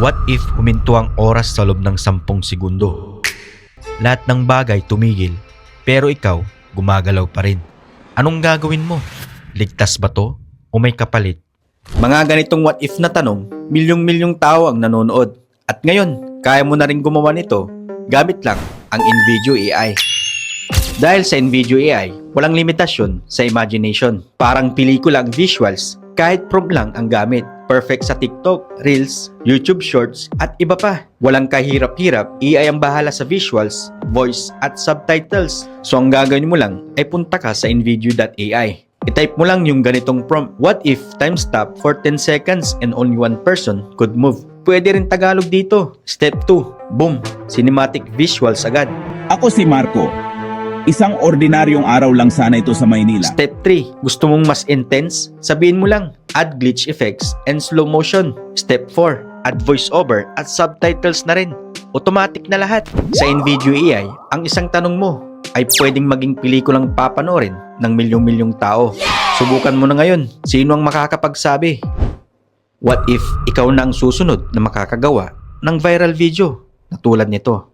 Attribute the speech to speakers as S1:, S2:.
S1: What if huminto ang oras sa loob ng 10 segundo? Lahat ng bagay tumigil, pero ikaw gumagalaw pa rin. Anong gagawin mo? Ligtas ba to? O may kapalit?
S2: Mga ganitong what if na tanong, milyong-milyong tao ang nanonood. At ngayon, kaya mo na rin gumawa nito gamit lang ang InVideo AI. Dahil sa InVideo AI, walang limitasyon sa imagination. Parang pelikula ang visuals, kahit prompt lang ang gamit. Perfect sa TikTok, Reels, YouTube Shorts, at iba pa. Walang kahirap-hirap, AI ang bahala sa visuals, voice, at subtitles. So ang gagawin mo lang ay punta ka sa invideo.ai. I-type mo lang yung ganitong prompt. What if time stop for 10 seconds and only one person could move? Pwede rin Tagalog dito. Step 2. Boom! Cinematic visuals agad.
S3: Ako si Marco. Isang ordinaryong araw lang sana ito sa Maynila.
S2: Step 3. Gusto mong mas intense? Sabihin mo lang. Add glitch effects and slow motion. Step 4. Add voiceover at subtitles na rin. Automatic na lahat. Sa InVideo AI, ang isang tanong mo ay pwedeng maging pelikulang papanoorin ng milyong-milyong tao. Subukan mo na ngayon. Sino ang makakapagsabi? What if ikaw na ang susunod na makakagawa ng viral video na tulad nito?